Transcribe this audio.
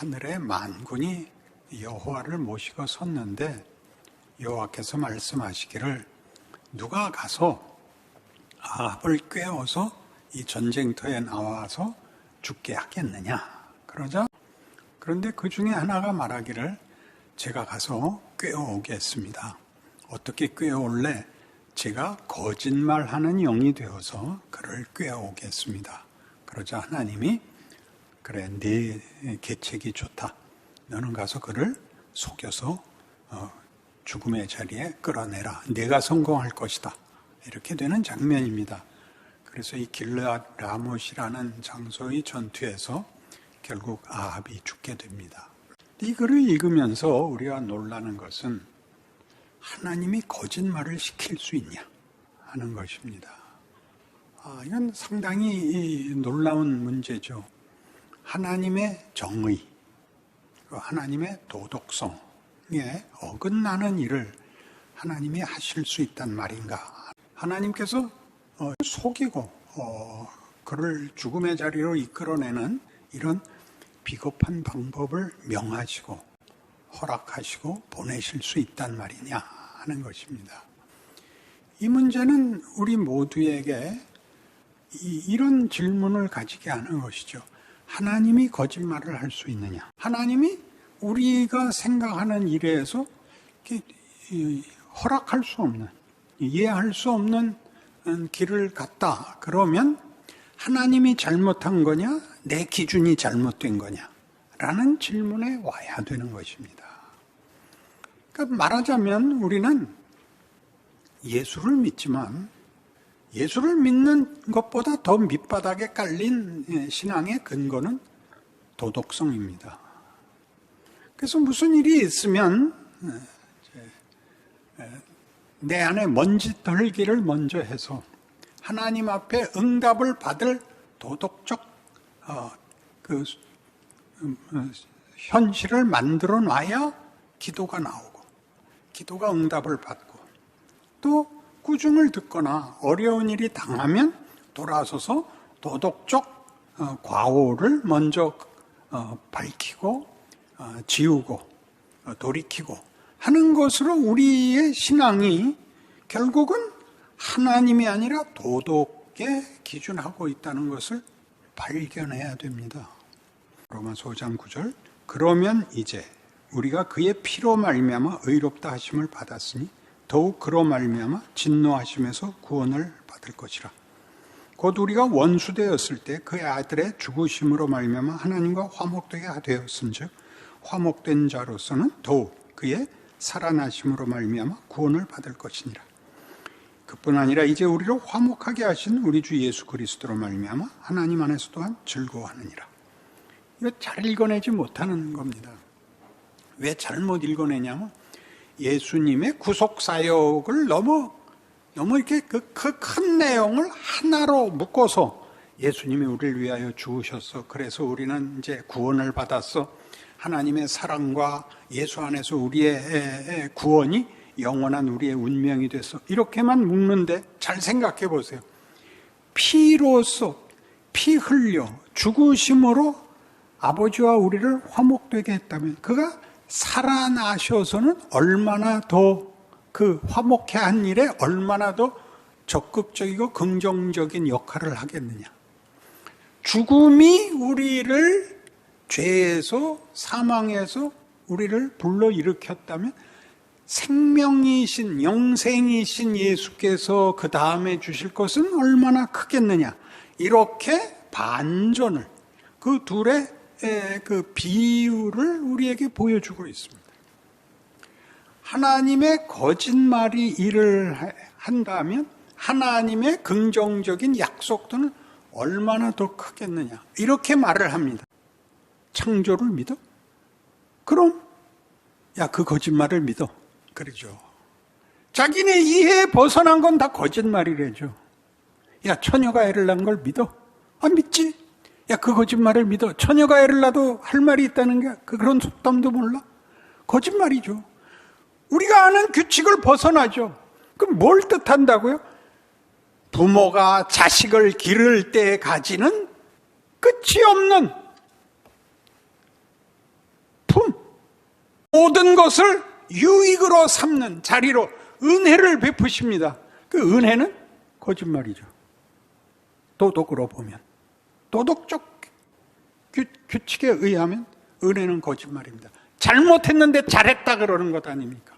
하늘의 만군이 여호와를 모시고 섰는데 여호와께서 말씀하시기를 누가 가서 아합을 꿰어서 이 전쟁터에 나와서 죽게 하겠느냐 그러자 그런데 그 중에 하나가 말하기를 제가 가서 꿰어오겠습니다. 어떻게 꿰어올래? 제가 거짓말하는 영이 되어서 그를 꿰어오겠습니다. 그러자 하나님이 그래 네 계책이 좋다. 너는 가서 그를 속여서 어, 죽음의 자리에 끌어내라. 내가 성공할 것이다. 이렇게 되는 장면입니다. 그래서 이 길르앗 라못이라는 장소의 전투에서 결국 아합이 죽게 됩니다. 이 글을 읽으면서 우리가 놀라는 것은 하나님이 거짓말을 시킬 수 있냐 하는 것입니다. 아, 이건 상당히 놀라운 문제죠. 하나님의 정의, 그 하나님의 도덕성에 어긋나는 일을 하나님이 하실 수 있단 말인가? 하나님께서 어, 속이고 어, 그를 죽음의 자리로 이끌어내는 이런 비겁한 방법을 명하시고 허락하시고 보내실 수 있단 말이냐 하는 것입니다. 이 문제는 우리 모두에게 이, 런 질문을 가지게 하는 것이죠. 하나님이 거짓말을 할 수 있느냐? 하나님이 우리가 생각하는 일에서 허락할 수 없는, 이해할 수 없는 길을 갔다. 그러면 하나님이 잘못한 거냐? 내 기준이 잘못된 거냐? 라는 질문에 와야 되는 것입니다. 그러니까 말하자면 우리는 예수를 믿지만 예수를 믿는 것보다 더 밑바닥에 깔린 신앙의 근거는 도덕성입니다. 그래서 무슨 일이 있으면 내 안에 먼지 덜기를 먼저 해서 하나님 앞에 응답을 받을 도덕적 어, 그 음, 어, 현실을 만들어 놔야 기도가 나오고 기도가 응답을 받고 또 꾸중을 듣거나 어려운 일이 당하면 돌아서서 도덕적 어, 과오를 먼저 어, 밝히고 어, 지우고 돌이키고 하는 것으로 우리의 신앙이 결국은 하나님이 아니라 도덕에 기준하고 있다는 것을 발견해야 됩니다. 로마서 5장 9절 그러면 이제 우리가 그의 피로 말미암아 의롭다 하심을 받았으니 더욱 그로 말미암아 진노하심에서 구원을 받을 것이라. 곧 우리가 원수되었을 때 그의 아들의 죽으심으로 말미암아 하나님과 화목되게 되었은즉 화목된 자로서는 더욱 그의 살아나심으로 말미암아 구원을 받을 것이니라. 그뿐 아니라 이제 우리를 화목하게 하신 우리 주 예수 그리스도로 말미암아 하나님 안에서 또한 즐거워하느니라. 이거 잘 읽어내지 못하는 겁니다. 왜 잘못 읽어내냐면 예수님의 구속 사역을 너무 너무 이렇게 그큰 내용을 하나로 묶어서 예수님이 우리를 위하여 죽으셨어. 그래서 우리는 이제 구원을 받았어. 하나님의 사랑과 예수 안에서 우리의 구원이 영원한 우리의 운명이 됐어. 이렇게만 묶는데 잘 생각해 보세요. 피로써 피 흘려 죽으심으로 아버지와 우리를 화목되게 했다면 그가 살아나셔서는 얼마나 더 그 화목해 한 일에 얼마나 더 적극적이고 긍정적인 역할을 하겠느냐. 죽음이 우리를 죄에서 사망에서 우리를 불러일으켰다면 생명이신 영생이신 예수께서 그 다음에 주실 것은 얼마나 크겠느냐. 이렇게 반전을 그 둘의 그 비유를 우리에게 보여주고 있습니다. 하나님의 거짓말이 일을 한다면 하나님의 긍정적인 약속도는 얼마나 더 크겠느냐. 이렇게 말을 합니다. 창조를 믿어? 그럼, 야, 그 거짓말을 믿어. 그러죠. 자기네 이해에 벗어난 건 다 거짓말이래죠. 야, 처녀가 애를 낳은 걸 믿어? 아, 믿지? 야, 그 거짓말을 믿어. 처녀가 애를 낳아도 할 말이 있다는 게그 그런 속담도 몰라? 거짓말이죠. 우리가 아는 규칙을 벗어나죠. 그럼 뭘 뜻한다고요? 부모가 자식을 기를 때 가지는 끝이 없는 모든 것을 유익으로 삼는 자리로 은혜를 베푸십니다. 그 은혜는 거짓말이죠. 도덕으로 보면. 도덕적 규, 규칙에 의하면 은혜는 거짓말입니다. 잘못했는데 잘했다 그러는 것 아닙니까?